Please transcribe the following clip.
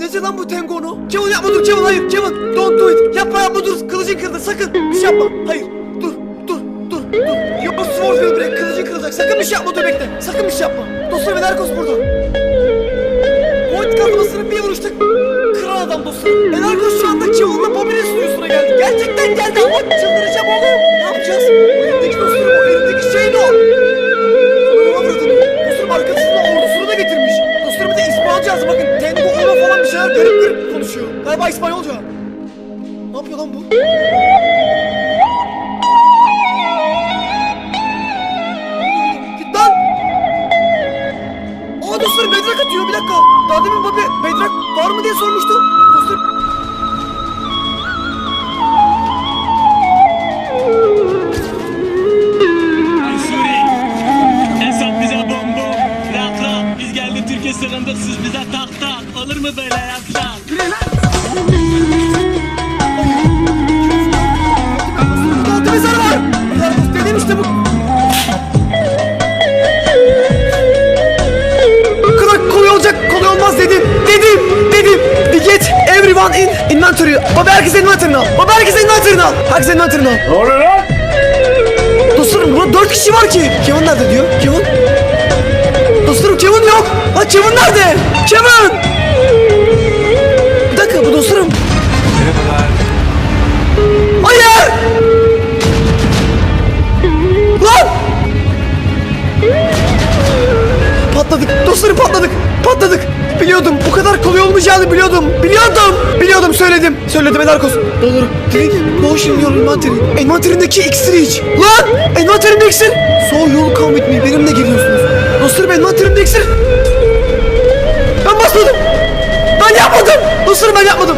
nece lan bu Tengo'nu? Kevin yapma dur Kevin hayır Kevin don't do it. Yapma yapma dur kılıcın kırıldı sakın bir şey yapma. Hayır dur dur dur dur. Yok sword will break kılıcın kırılacak sakın bir şey yapma dur bekle. Sakın bir şey yapma. Dostlarım ve Narcos burada. Void kazmasını bir vuruşta kıran adam dostlarım. Ve Narcos şu anda Kevin'la Bobby'nin suyusuna geldi. Gerçekten geldi ama Galiba İspanyolca. Ne yapıyor lan bu? Git lan! Aa dostlarım bedrak atıyor bir dakika. Daha demin Bobby bedrak var mı diye sormuştu. Türkiye sığındık siz bize tak tak Olur mu böyle yapsak Baba herkes inventory'ını al. Baba herkes inventory'ını al. Herkes inventory'ını al. Ne oluyor lan? Dostlarım burada dört kişi var ki. Kevin nerede diyor? Kevin? Dostlarım Kevin yok. Lan Kevin nerede? Kevin! Bir dakika bu dostlarım. Hayır! Lan! Patladık. Dostlarım patladık. Patladık. Biliyordum. Bu kadar kolay olmayacağını biliyordum. Biliyordum. Biliyordum söyledim. Söyledim Elarkos. Doğru. Direkt motion your envanteri. Envanterindeki iksiri iç. Lan! Envanterimde iksir. So you'll come with me. Benimle geliyorsunuz. Dostlarım envanterimde iksir. Ben basmadım. Ben yapmadım. Dostlarım ben yapmadım.